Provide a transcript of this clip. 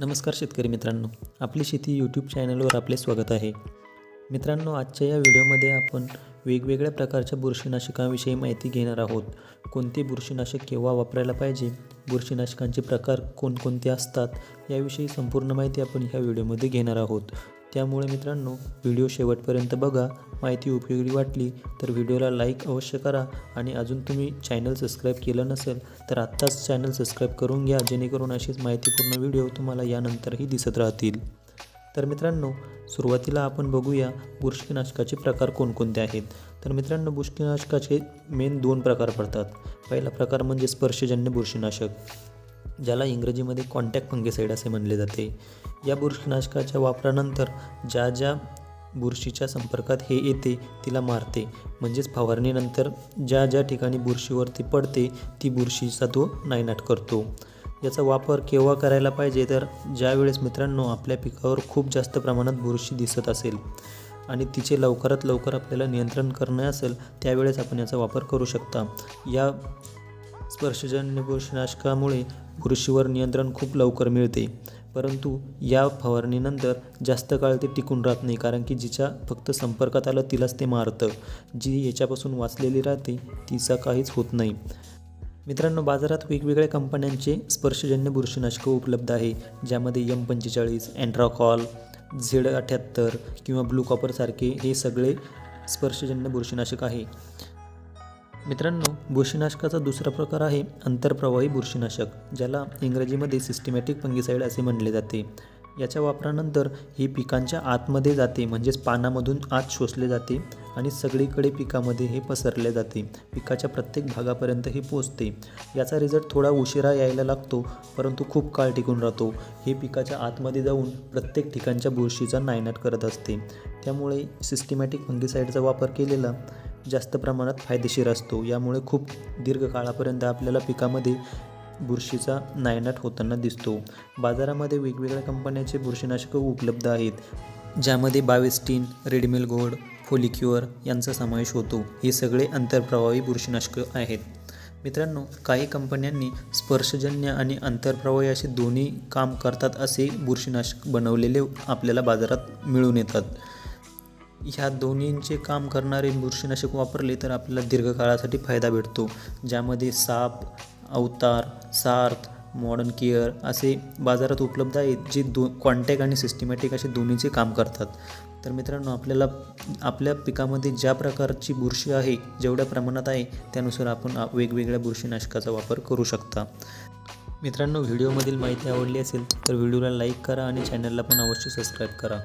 नमस्कार शेतकरी मित्रांनो आपली शेती यूट्यूब चॅनलवर आपले स्वागत आहे. मित्रांनो आजच्या या व्हिडिओमध्ये आपण वेगवेगळ्या प्रकारच्या बुरशीनाशकांविषयी माहिती घेणार आहोत. कोणते बुरशीनाशक केव्हा वापरायला पाहिजे? बुरशीनाशकांचे प्रकार कोणकोणते असतात? याविषयी संपूर्ण माहिती आपण ह्या व्हिडिओमध्ये घेणार आहोत. त्यामुळे मित्रांनो व्हिडिओ शेवटपर्यंत बघा. माहिती उपयोगी वाटली तर व्हिडिओला लाईक अवश्य करा आणि अजून तुम्ही चॅनल सबस्क्राईब केलं नसेल तर आत्ताच चॅनल सबस्क्राईब करून घ्या जेणेकरून अशीच माहितीपूर्ण व्हिडिओ तुम्हाला यानंतरही दिसत राहतील. तर मित्रांनो सुरुवातीला आपण बघूया बुरशीनाशकाचे प्रकार कोणकोणते आहेत. तर मित्रांनो बुरशीनाशकाचे मेन दोन प्रकार पडतात. पहिला प्रकार म्हणजे स्पर्शजन्य बुरशीनाशक ज्याला इंग्रजीमध्ये कॉन्टॅक्ट फंगेसाईड असे म्हणले जाते. या बुरशीनाशकाच्या वापरानंतर ज्या ज्या बुरशीच्या संपर्कात हे येते तिला मारते. म्हणजेच फवारणीनंतर ज्या ज्या ठिकाणी बुरशीवरती पडते ती बुरशीचा तो नायनाट करतो. याचा वापर केव्हा करायला पाहिजे? तर ज्यावेळेस मित्रांनो आपल्या पिकावर खूप जास्त प्रमाणात बुरशी दिसत असेल आणि तिचे लवकरात लवकर आपल्याला नियंत्रण करणं असेल त्यावेळेस आपण याचा वापर करू शकता. या स्पर्शजन्य बुरशीनाशकामुळे बुरशीवर नियंत्रण खूप लवकर मिळते. परंतु या फवारणीनंतर जास्त काळ ते टिकून राहत नाही कारण की जिच्या फक्त संपर्कात आलं तिलाच ते मारतं. जी याच्यापासून वाचलेली राहते तिचा काहीच होत नाही. मित्रांनो बाजारात वेगवेगळ्या कंपन्यांचे स्पर्शजन्य बुरशीनाशकं उपलब्ध आहे ज्यामध्ये यम पंचेचाळीस अँड्राकॉल झेड अठ्याहत्तर किंवा ब्लू कॉपरसारखे हे सगळे स्पर्शजन्य बुरशीनाशक आहे. मित्रांनो बुरशीनाशकाचा दुसरा प्रकार आहे आंतरप्रवाही बुरशीनाशक ज्याला इंग्रजीमध्ये सिस्टमॅटिक फंगिसाईड असे म्हणले जाते. याच्या वापरानंतर ही पिकांच्या आतमध्ये जाते म्हणजेच पानामधून आत शोषले जाते आणि सगळीकडे पिकामध्ये हे पसरले जाते. पिकाच्या प्रत्येक भागापर्यंत हे पोचते. याचा रिझल्ट थोडा उशिरा यायला लागतो परंतु खूप काळ टिकून राहतो. हे पिकाच्या आतमध्ये जाऊन प्रत्येक ठिकाणच्या बुरशीचा नायनाट करत असते. त्यामुळे सिस्टमॅटिक फंगिसाईडचा वापर केलेला जास्त प्रमाणात फायदेशीर असतो. यामुळे खूप दीर्घ काळापर्यंत आपल्याला पिकामध्ये बुरशीचा नायनाट होताना दिसतो. बाजारामध्ये वेगवेगळ्या कंपन्यांचे बुरशीनाशकं उपलब्ध आहेत ज्यामध्ये बावेस्टीन रेडमिल गोल्ड फोलिक्युअर यांचा समावेश होतो. हे सगळे आंतरप्रवाही बुरशीनाशकं आहेत. मित्रांनो काही कंपन्यांनी स्पर्शजन्य आणि आंतरप्रवाही असे दोन्ही काम करतात असे बुरशीनाशक बनवलेले आपल्याला बाजारात मिळून येतात. ह्या दोन्हींचे काम करणारे बुरशीनाशक वापरले तर आपल्याला दीर्घकाळासाठी फायदा भेटतो ज्यामध्ये साप अवतार सार्थ मॉडर्न केअर असे बाजारात उपलब्ध आहेत जे दो कॉन्टॅक्ट आणि सिस्टमॅटिक असे दोन्हीचे काम करतात. तर मित्रांनो आपल्याला आपल्या पिकामध्ये ज्या प्रकारची बुरशी आहे जेवढ्या प्रमाणात आहे त्यानुसार आपण वेगवेगळ्या बुरशीनाशकाचा वापर करू शकता. मित्रांनो व्हिडिओमधील माहिती आवडली असेल तर व्हिडिओला लाईक करा आणि चॅनलला पण अवश्य सबस्क्राईब करा.